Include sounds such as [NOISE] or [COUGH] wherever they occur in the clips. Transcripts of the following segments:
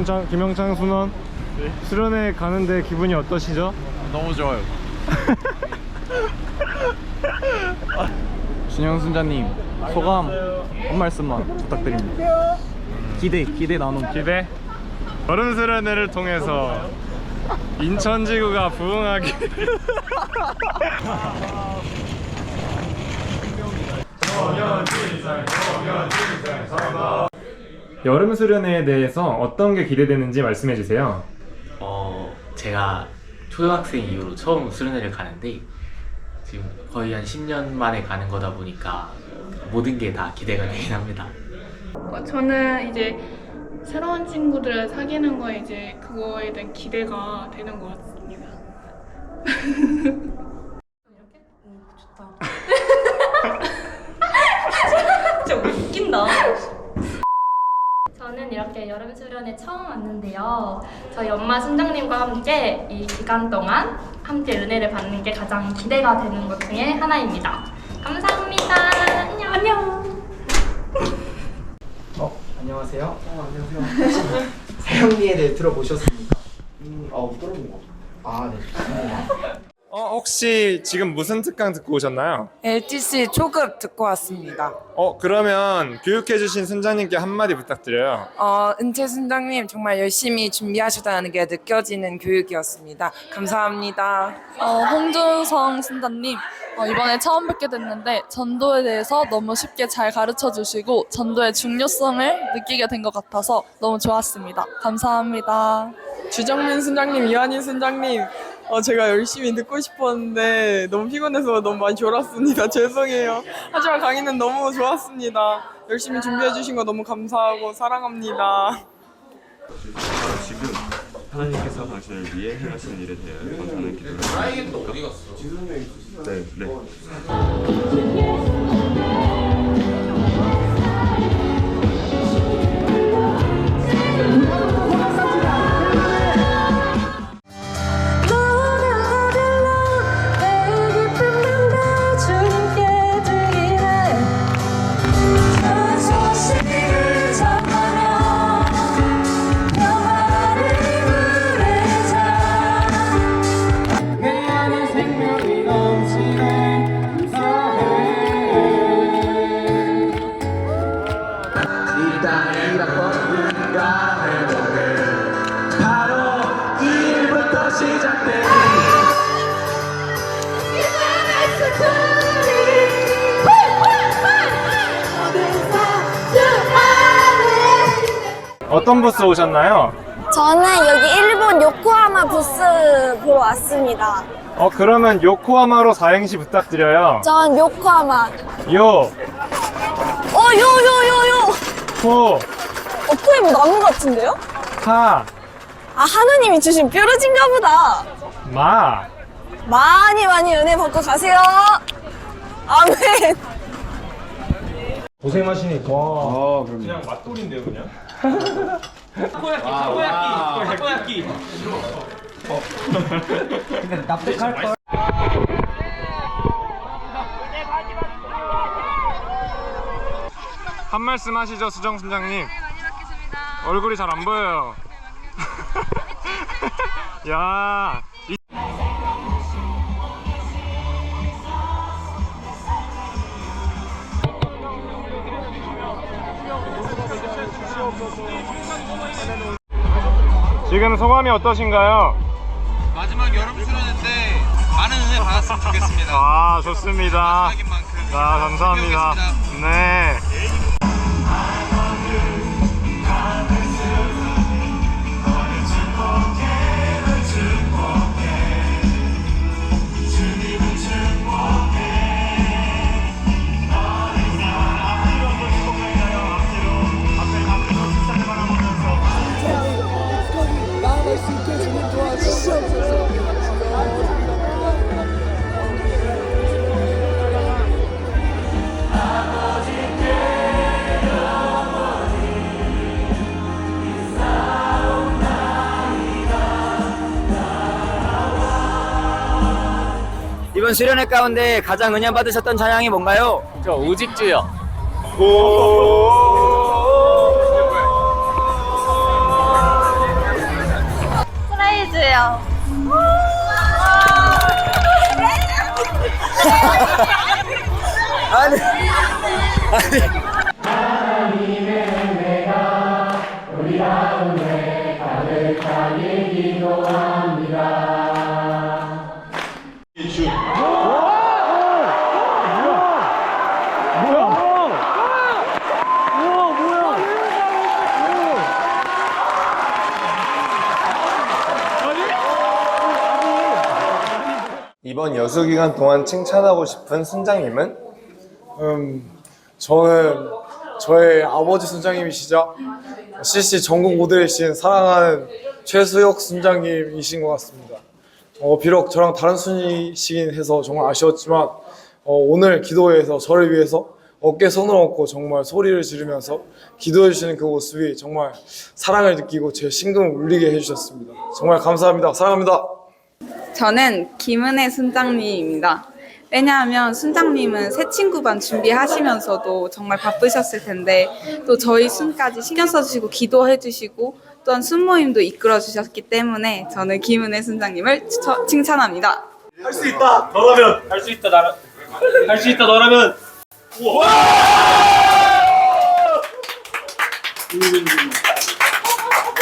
김영창, 김영창 순원 수련회 가는데 기분이 어떠시죠? 너무 좋아요. 준영 순자님 소감 한 말씀만 부탁드립니다. 기대 기대 나눔. 기대 여름 수련회를 통해서 인천 지구가 부흥하기 여름 수련회에 대해서 어떤 게 기대되는지 말씀해 주세요. 어, 제가 초등학생 이후로 처음 수련회를 가는데 지금 거의 한 10년 만에 가는 거다 보니까 모든 게 다 기대가 되긴 합니다. 어, 저는 이제 새로운 친구들을 사귀는 거에 이제 그거에 대한 기대가 되는 것 같습니다. [LAUGHS] 진짜 웃긴다. 저는 이렇게 여름 수련회 처음 왔는데요. 저희 엄마 순장님과 함께 이 기간 동안 함께 은혜를 받는 게 가장 기대가 되는 것 중에 하나입니다. 감사합니다. 안녕. 안녕. 어, 안녕하세요. 어, 안녕하세요. [LAUGHS] 사형리에 대해 들어보셨습니까? 음, 어, 못 들어본 거. 아, 네. 어, 혹시 지금 무슨 특강 듣고 오셨나요? LTC 초급 듣고 왔습니다. 어, 그러면 교육해주신 순장님께 한마디 부탁드려요. 어, 은채 순장님 정말 열심히 준비하셨다는 게 느껴지는 교육이었습니다. 감사합니다. 어, 홍준성 순자님 어, 이번에 처음 뵙게 됐는데 전도에 대해서 너무 쉽게 잘 가르쳐 주시고 전도의 중요성을 느끼게 된 것 같아서 너무 좋았습니다. 감사합니다. 주정민 순장님, 이한희 순장님, 어, 제가 열심히 듣고 싶었는데 너무 피곤해서 너무 많이 졸았습니다. [LAUGHS] 죄송해요. 하지만 강의는 너무 좋았습니다. 열심히 준비해 주신 거 너무 감사하고 사랑합니다. 지금 하나님께서 당신을 위해 행하시는 일에 대해 감사하는 기도를 하십니까? 네, 네. 시작돼. 어떤 부스 오셨나요? 저는 여기 일본 요코하마 부스 보러 왔습니다. 어, 그러면 요코하마로 사행시 부탁드려요. 전 요코하마. 요, 어, 요, 요, 요, 요. 코, 어, 코에 뭐 나무 같은데요? 하, 아, 하느님이 주신 뾰루진가 보다. 마. 많이 많이 은혜 받고 가세요. 아멘. 고생하시니까. 아 그럼. 그냥 맛돌인데요, 그냥? 근데 납득할 걸. 한 말씀 하시죠, 수정 순장님. 얼굴이 잘 안 보여요. 야, 이- 지금 소감이 어떠신가요? 마지막 여름 수련회 많은 은혜 받았으면 좋겠습니다. 아, 좋습니다. 마지막인 만큼 아, 감사합니다. 네. 이번 수련회 가운데 가장 은혜 받으셨던 찬양이 뭔가요? 저 오직주요. 해줘요. 아니 이번 여수 기간 동안 칭찬하고 싶은 순장님은 음, 저는 저의 아버지 순장님이시자 CC 전국 모델이신 사랑하는 최수혁 순장님이신 것 같습니다. 어, 비록 저랑 다른 순이시긴 해서 정말 아쉬웠지만 어, 오늘 기도회에서 저를 위해서 어깨 손을 얹고 정말 소리를 지르면서 기도해 주시는 그 모습이 정말 사랑을 느끼고 제 심금을 울리게 해주셨습니다. 정말 감사합니다. 사랑합니다. 저는 김은혜 순장님입니다. 왜냐하면 순장님은 새 친구반 준비하시면서도 정말 바쁘셨을 텐데 또 저희 순까지 신경 써주시고 기도해 주시고 또한 순모임도 이끌어 주셨기 때문에 저는 김은혜 순장님을 추- 칭찬합니다. 할 수 있다. 너라면 할 수 있다. 나라 할수 있다. 너라면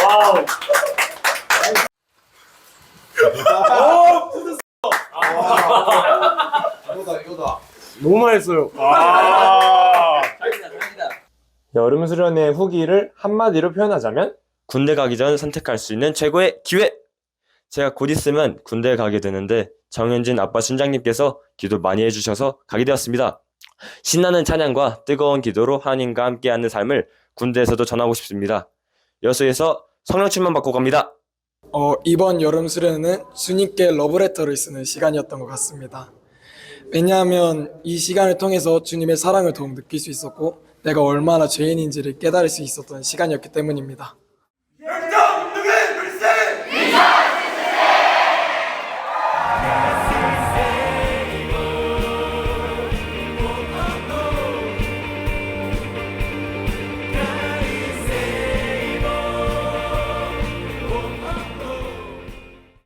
와우. [LAUGHS] 이거다 이거다. 너무 맛있어요. 여름 수련의 후기를 한마디로 표현하자면 군대 가기 전 선택할 수 있는 최고의 기회. 제가 곧 있으면 군대에 가게 되는데 정현진 아빠 순장님께서 기도 많이 해주셔서 가게 되었습니다. 신나는 찬양과 뜨거운 기도로 하나님과 함께하는 삶을 군대에서도 전하고 싶습니다. 여수에서 성령 충만 받고 갑니다. 어, 이번 여름 수련회는 주님께 러브레터를 쓰는 시간이었던 것 같습니다. 왜냐하면 이 시간을 통해서 주님의 사랑을 더욱 느낄 수 있었고 내가 얼마나 죄인인지를 깨달을 수 있었던 시간이었기 때문입니다.